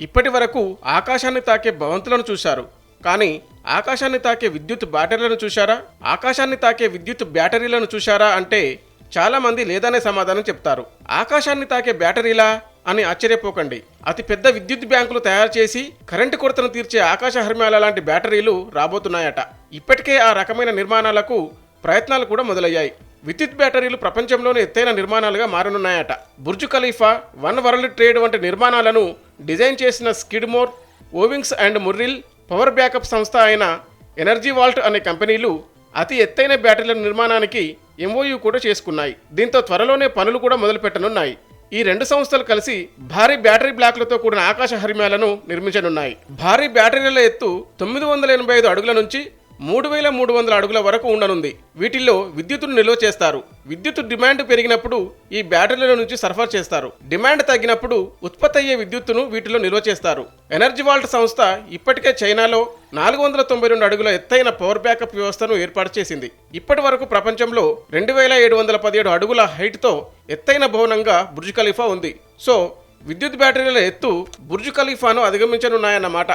ఇప్పటి వరకు ఆకాశాన్ని తాకే భవంతులను చూశారు. కానీ ఆకాశాన్ని తాకే విద్యుత్ బ్యాటరీలను చూశారా? ఆకాశాన్ని తాకే విద్యుత్ బ్యాటరీలను చూశారా అంటే చాలామంది లేదనే సమాధానం చెప్తారు. ఆకాశాన్ని తాకే బ్యాటరీలా? అని ఆశ్చర్యపోకండి. అతి పెద్ద విద్యుత్ బ్యాంకులు తయారు చేసి కరెంటు కొరతను తీర్చే ఆకాశ హర్మ్యాల లాంటి బ్యాటరీలు రాబోతున్నాయట. ఇప్పటికే ఆ రకమైన నిర్మాణాలకు ప్రయత్నాలు కూడా మొదలయ్యాయి. విద్యుత్ బ్యాటరీలు ప్రపంచంలోనే ఎత్తైన నిర్మాణాలుగా మారనున్నాయట. Burj Khalifa one world trade వంటి నిర్మాణాలను డిజైన్ చేసిన Skidmore Owings and Merrill power backup సంస్థ అయిన ఎనర్జీ వాల్ట్ అనే కంపెనీలు అతి ఎత్తైన బ్యాటరీల నిర్మాణానికి ఎంఓయూ కూడా చేసుకున్నాయి. దీంతో త్వరలోనే పనులు కూడా మొదలుపెట్టనున్నాయి. ఈ రెండు సంస్థలు కలిసి భారీ బ్యాటరీ బ్లాక్లతో కూడిన ఆకాశ హరిమ్యాలను నిర్మించనున్నాయి. భారీ బ్యాటరీల ఎత్తు తొమ్మిది వందల ఎనభై ఐదు అడుగుల నుంచి మూడు వేల మూడు వందల అడుగుల వరకు ఉండనుంది. వీటిల్లో విద్యుత్తును నిల్వ చేస్తారు. విద్యుత్ డిమాండ్ పెరిగినప్పుడు ఈ బ్యాటరీల నుంచి సరఫరా చేస్తారు. డిమాండ్ తగ్గినప్పుడు ఉత్పత్తి అయ్యే విద్యుత్తును వీటిలో నిల్వ చేస్తారు. ఎనర్జీ వాల్ట్ సంస్థ ఇప్పటికే చైనాలో నాలుగు వందల తొంభై రెండు అడుగుల ఎత్తైన పవర్ బ్యాకప్ వ్యవస్థను ఏర్పాటు చేసింది. ఇప్పటి వరకు ప్రపంచంలో రెండు వేల ఏడు వందల పదిహేడు అడుగుల హైట్తో ఎత్తైన భవనంగా బుర్జ్ ఖలీఫా ఉంది. సో విద్యుత్ బ్యాటరీల ఎత్తు బుర్జ్ ఖలీఫాను అధిగమించనున్నాయన్నమాట.